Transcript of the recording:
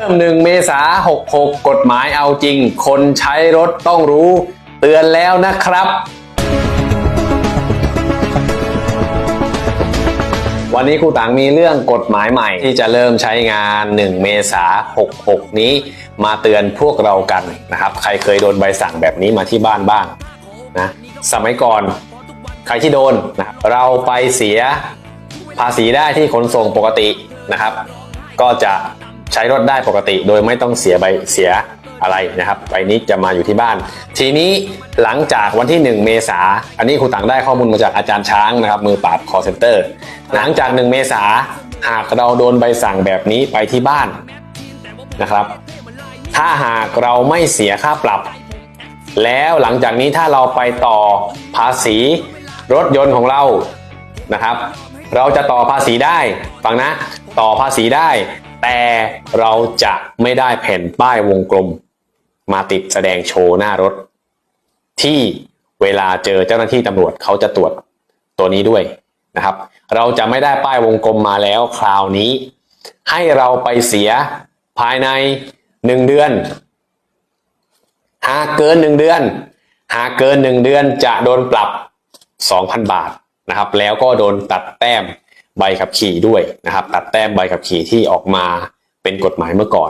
เริ่มหนึ่งเมษาหกหกกฎหมายเอาจริง คนใช้รถต้องรู้ เตือนแล้วนะครับ วันนี้ครูตังมีเรื่องกฎหมายใหม่ที่จะเริ่มใช้งาน 1 เมษา66 นี้ มาเตือนพวกเรากันนะครับ ใครเคยโดนใบสั่งแบบนี้มาที่บ้านบ้างนะสมัยก่อนใครที่โดนนะรเราไปเสียภาษีได้ที่ขนส่งปกตินะครับ ก็จะ ใช้รถได้ปกติ โดยไม่ต้องเสียใบเสียอะไรนะครับใบนี้จะมาอยู่ที่บ้าน ทีนี้หลังจากวันที่ 1 เมษาอันนี้ครูตังได้ข้อมูลมาจากอาจารย์ช้างนะครับ มือปราบ call center หลังจาก 1 เมษาหากเราโดนใบสั่งแบบนี้ไปที่บ้านนะครับ ถ้าหากเราไม่เสียค่าปรับ แล้วหลังจากนี้ถ้าเราไปต่อภาษีรถยนต์ของเรานะครับ เราจะต่อภาษีได้ฟังนะ ต่อภาษีได้ แต่เราจะไม่ได้แผ่นป้ายวงกลม มาติดแสดงโชว์หน้ารถ ที่เวลาเจอเจ้าหน้าที่ตำรวจเขาจะตรวจตัวนี้ด้วยนะครับ เราจะไม่ได้ป้ายวงกลมมาแล้วคราวนี้ ให้เราไปเสียภายในหนึ่งเดือน หากเกินหนึ่งเดือน หากเกินหนึ่งเดือนจะโดนปรับ 2,000 บาทนะครับ แล้วก็โดนตัดแต้ม ใบขับขี่ด้วยนะครับตัดแต้มใบขับขี่ที่ออกมาเป็นกฎหมายเมื่อก่อน